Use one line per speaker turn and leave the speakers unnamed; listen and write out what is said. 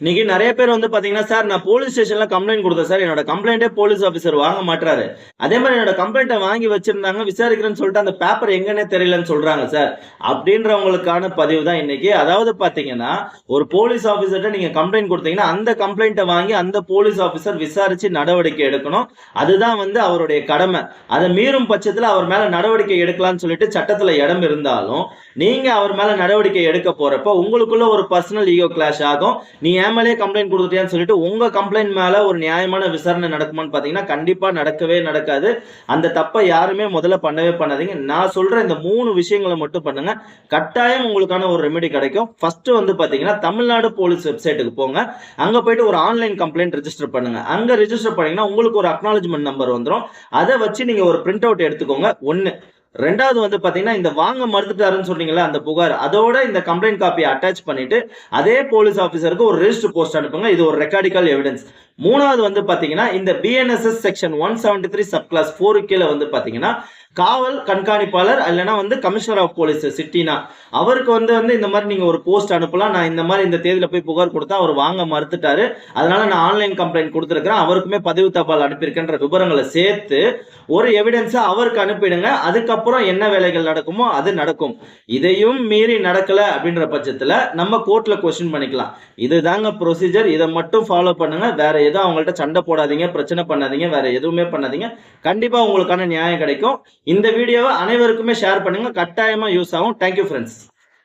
இன்னைக்கு நிறைய பேர் வந்து பாத்தீங்கன்னா சார் நான் போலீஸ் ஸ்டேஷன்ல கம்ப்ளைண்ட் கொடுத்தேன். சார் என்னோட கம்ப்ளைண்டே போலீஸ் ஆபீசர் வாங்க மாட்டாரு அதே மாதிரி என்னோட கம்ப்ளைண்ட்டை வாங்கி வச்சிருந்தாங்க விசாரிக்கிறேன்னு சொல்லிட்டு அந்த பேப்பர் எங்கன்னே தெரியலன்னு சொல்றாங்க சார். அப்படின்றவங்களுக்கான பதிவு தான் இன்னைக்கு. அதாவது பாத்தீங்கன்னா ஒரு போலீஸ் ஆபீசர்கிட்ட நீங்க கம்ப்ளைண்ட் கொடுத்தீங்கன்னா அந்த கம்ப்ளைண்ட்டை வாங்கி அந்த போலீஸ் ஆபீசர் விசாரிச்சு நடவடிக்கை எடுக்கணும். அதுதான் வந்து அவருடைய கடமை. அதை மீறும் பட்சத்துல அவர் மேல நடவடிக்கை எடுக்கலாம்னு சொல்லிட்டு சட்டத்துல இடம் இருந்தாலும் நீங்க அவர் மேல நடவடிக்கை எடுக்க போறப்ப உங்களுக்குள்ள ஒரு பர்சனல் ஈகோ கிளாஷ் ஆகும். நீ என் கம்ப்ளைண்ட் கொடுத்துட்டியான்னு சொல்லிட்டு உங்க கம்ப்ளைண்ட் மேல ஒரு நியாயமான விசாரணை நடக்குமான்னு பாத்தீங்கன்னா கண்டிப்பா நடக்கவே நடக்காது. அந்த தப்பை யாருமே முதல்ல பண்ணவே பண்ணாதீங்க. நான் சொல்ற இந்த மூணு விஷயங்களை மட்டும் பண்ணுங்க. கட்டாயம் உங்களுக்கான ஒரு ரெமெடி கிடைக்கும். ஃபர்ஸ்ட் வந்து பாத்தீங்கன்னா தமிழ்நாடு போலீஸ் வெப்சைட்டுக்கு போங்க. அங்க போயிட்டு ஒரு ஆன்லைன் கம்ப்ளைண்ட் ரிஜிஸ்டர் பண்ணுங்க. அங்க ரிஜிஸ்டர் பண்ணீங்கன்னா உங்களுக்கு ஒரு அக்னாலஜ்மெண்ட் நம்பர் வந்துடும் அதை வச்சு நீங்க ஒரு பிரிண்ட் அவுட் எடுத்துக்கோங்க. ஒன்னு ரெண்டாவது வந்து பாத்தீங்கன்னா இந்த வாங்க மறுத்துட்டாருன்னு சொன்னீங்களா அந்த புகார் அதோட இந்த கம்ப்ளைண்ட் காப்பியை அட்டாச் பண்ணிட்டு அதே போலீஸ் ஆஃபீஸருக்கு ஒரு ரெஜிஸ்டர் போஸ்ட் அனுப்புங்க. இது ஒரு ரெக்கார்டிக்கல் எவிடன்ஸ் மூணாவது வந்து பாத்தீங்கன்னா இந்த BNSS section one seventy three sub clause ஃபோருக்கு கீழே வந்து பாத்தீங்கன்னா காவல் கண்காணிப்பாளர் இல்லைன்னா வந்து கமிஷனர் ஆஃப் போலீஸ் சிட்டினா. அவருக்கு வந்து வந்து இந்த மாதிரி நீங்கள் ஒரு போஸ்ட் அனுப்பலாம். நான் இந்த மாதிரி இந்த தேதியில் போய் புகார் கொடுத்தா அவர் வாங்க மறுத்துட்டாரு. அதனால நான் ஆன்லைன் கம்ப்ளைண்ட் கொடுத்துருக்கிறேன். அவருக்குமே பதிவு தபால் அனுப்பியிருக்கின்ற விவரங்களை சேர்த்து ஒரு எவிடன்ஸை அவருக்கு அனுப்பிடுங்க. அதுக்கப்புறம் என்ன வேலைகள் நடக்குமோ அது நடக்கும். இதையும் மீறி நடக்கல அப்படின்ற பட்சத்தில் நம்ம கோர்ட்ல கொஸ்டின் பண்ணிக்கலாம். இதுதாங்க ப்ரொசீஜர் இதை மட்டும் ஃபாலோ பண்ணுங்க. வேற எதுவும் அவங்கள்ட்ட சண்டை போடாதீங்க. பிரச்சனை பண்ணாதீங்க. வேற எதுவுமே பண்ணாதீங்க. கண்டிப்பாக உங்களுக்கான நியாயம் கிடைக்கும். இந்த வீடியோவை அனைவருக்குமே ஷேர் பண்ணுங்க. கட்டாயமா யூஸ் ஆகும். Thank you friends